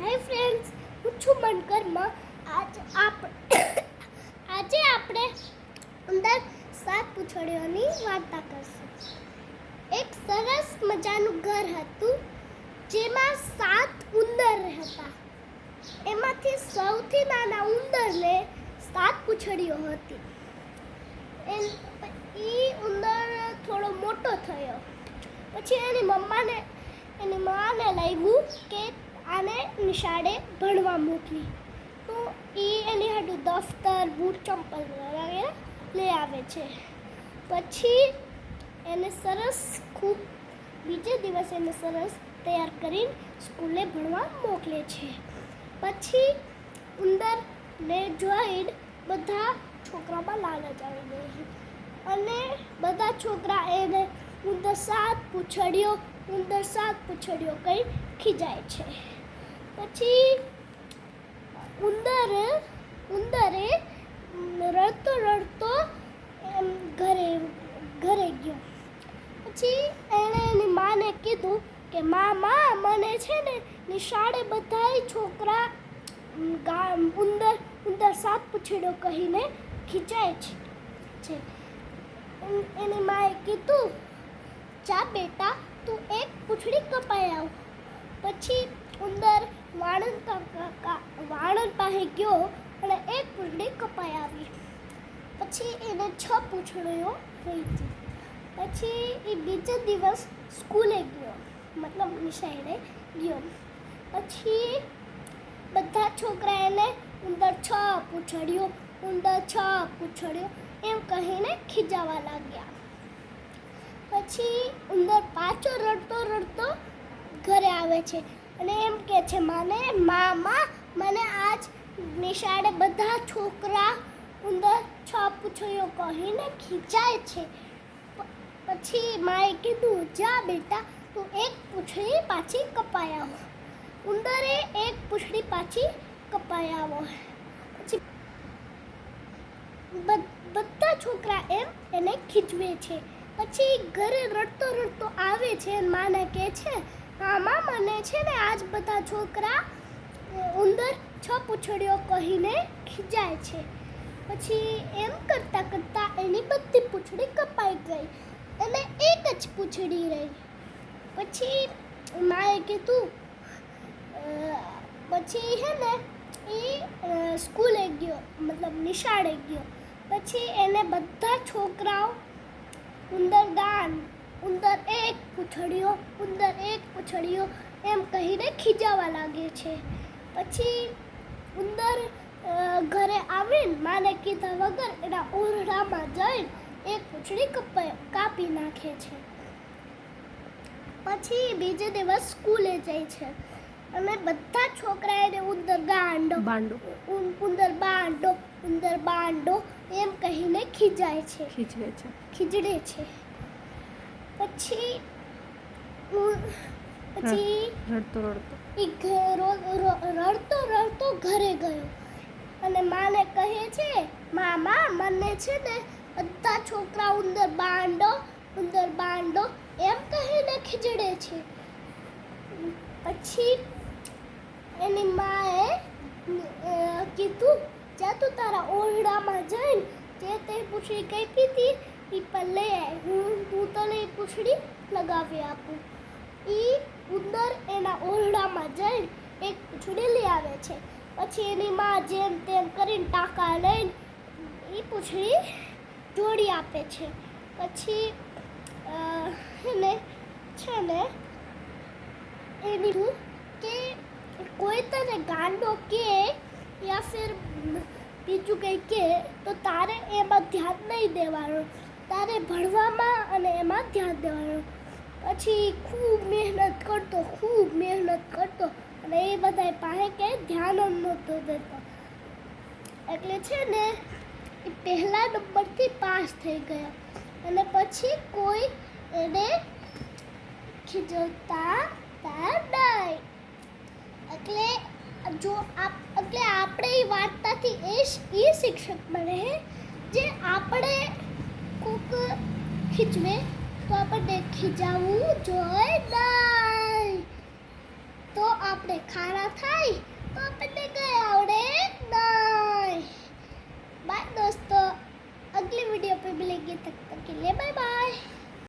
Hi friends હું છું મનકરમાં આજ આપ આજે આપણે અંદર સાત પૂછડીઓની વાર્તા કરશું. એક સરસ મજાનું ઘર હતું, જેમાં સાત ઉંદર હતા એમાંથી સૌથી નાના ઉંદરને સાત પૂછડીઓ હતી. એ ઉંદર થોડો મોટો થયો. પછી એની મમ્માને એની માને લાગ્યું કે આને નિશાળે ભણવા મોકલી. તો એ એની હાટું દફતર, બૂટ, ચંપલ વગેરે લઈ આવે છે. પછી એને સરસ ખૂબ, બીજે દિવસે એને સરસ તૈયાર કરીને સ્કૂલે ભણવા મોકલે છે. પછી ઉંદર ને જોઈને બધા છોકરામાં લાલચ આવી ગઈ અને બધા છોકરા એને ઉંદર સાત પૂછડીઓ, ઉંદર સાત પૂછડીઓ કંઈ ખીજાય છે. પછી ઉંદર, ઉંદરે રડતો રડતો એમ ઘરે ઘરે ગયો. પછી એણે એની માને કીધું કે મા મા મને છે ને નિશાળે બધાય છોકરા ઉંદર ઉંદર સાત પૂછડો કહીને ખીચાય છે. એની માએ કીધું, જા બેટા, તું એક પૂંછડી કપાઈ આવ. પછી ઉંદર વાળંદ વાળંદ પાસે ગયો અને એક પૂંછડી કપાઈ આવી. પછી એને છ પૂંછડીઓ રહી હતી પછી એ બીજે દિવસ સ્કૂલે ગયો, મતલબ નિશાળે ગયો. પછી બધા છોકરા એને ઉંદર છ પૂંછડીઓ, ઉંદર છ પૂંછડીઓ એમ કહીને ખીજાવા લાગ્યા. પછી ઉંદર પાછો રડતો રડતો ઘરે આવે છે. અને એમ કે છે, માને, મામા, મને આજ નિશાળે બધા છોકરા ઉંદર છ પૂછ્યો કહીને ખીચાય છે. પછી માએ કીધું, જા બેટા, તું એક પૂંછડી પાછી કપાઈ આવો. ઉંદરે એક પૂંછડી પાછી કપાઈ આવો. પછી બધા છોકરા એમ એને ખીચવે છે. પછી ઘરે રડતો રડતો આવે છે માને કહે છે મામા મને છે ને આજ બધા છોકરા ઉંદર છ પૂંછડીઓ કહીને ખીજાય છે. પછી એમ કરતાં કરતાં એની બધી પૂંછડી કપાઈ ગઈ અને એક જ પૂંછડી રહી. પછી માએ કીધું પછી હે ને એ સ્કૂલે ગયો, મતલબ નિશાળે ગયો. પછી એને બધા છોકરાઓ ઉંદર ગાન ઉંદર એક પૂંછડીઓ ઉંદર એક પૂંછડીઓ એમ કહીને ખીજાવા લાગે છે. પછી ઉંદર ઘરે આવીને માને કીધા વગર એના ઓરડામાં જઈને એક પૂંછડી કપાઈ કાપી નાખે છે. પછી બીજે દિવસ સ્કૂલે જાય છે. અને બધા છોકરા એને ઉંદર ગાંડો બાંડો. ઉંદર બાંડો ઉંદર બાંડો એમ કહીને ખીજાય છે. ખીચવે છે. ખીજડે છે. પછી પછી રડતો રડતો. એ રડતો રડતો ઘરે ગયો. અને માને કહે છે મામા મને છે ને બધા છોકરા ઉંદર બાંડો ઉંદર બાંડો. એમ કહીને ખીજડે છે. પછી એની માએ કીધું જા તું તારા ઓરડામાં જઈને જે તે પૂછી કઈ હતી એ પલ્લે હું હું તને પૂછડી લગાવી આપું. એ ઉંદર એના ઓરડામાં જઈને એક પૂછડી લઈ આવે છે. પછી એની માં જેમ તેમ કરીને ટાંકા લઈને એ પૂંછડી જોડી આપે છે. પછી એને છે ને, એની કે કોઈ તને ગાંડો કે યા ફિર બીજું કંઈ કે તો તારે એમાં ધ્યાન નહીં દેવાનું. તારે ભણવામાં અને એમાં ધ્યાન દેવાનું. પછી ખૂબ મહેનત કરતો, ખૂબ મહેનત કરતો અને એ બધા પાસે કે ધ્યાન જ નહોતો દેતો. એટલે છે ને, એ પહેલા નંબરથી પાસ થઈ ગયા. અને પછી કોઈ એને ખીજવતા નહીં. એટલે જો આપ, એટલે આપણે એ વાર્તાથી એ એ શિક્ષક બને જે આપણે ખીચવે તો આપણને ખીજાવવું જોઈએ નહીં તો આપણે ખારા થાય તો આપણને કઈ આવડે નહીં बाय दोस्तों अगले वीडियो पे मिलेंगे तब तक के लिए बाय बाय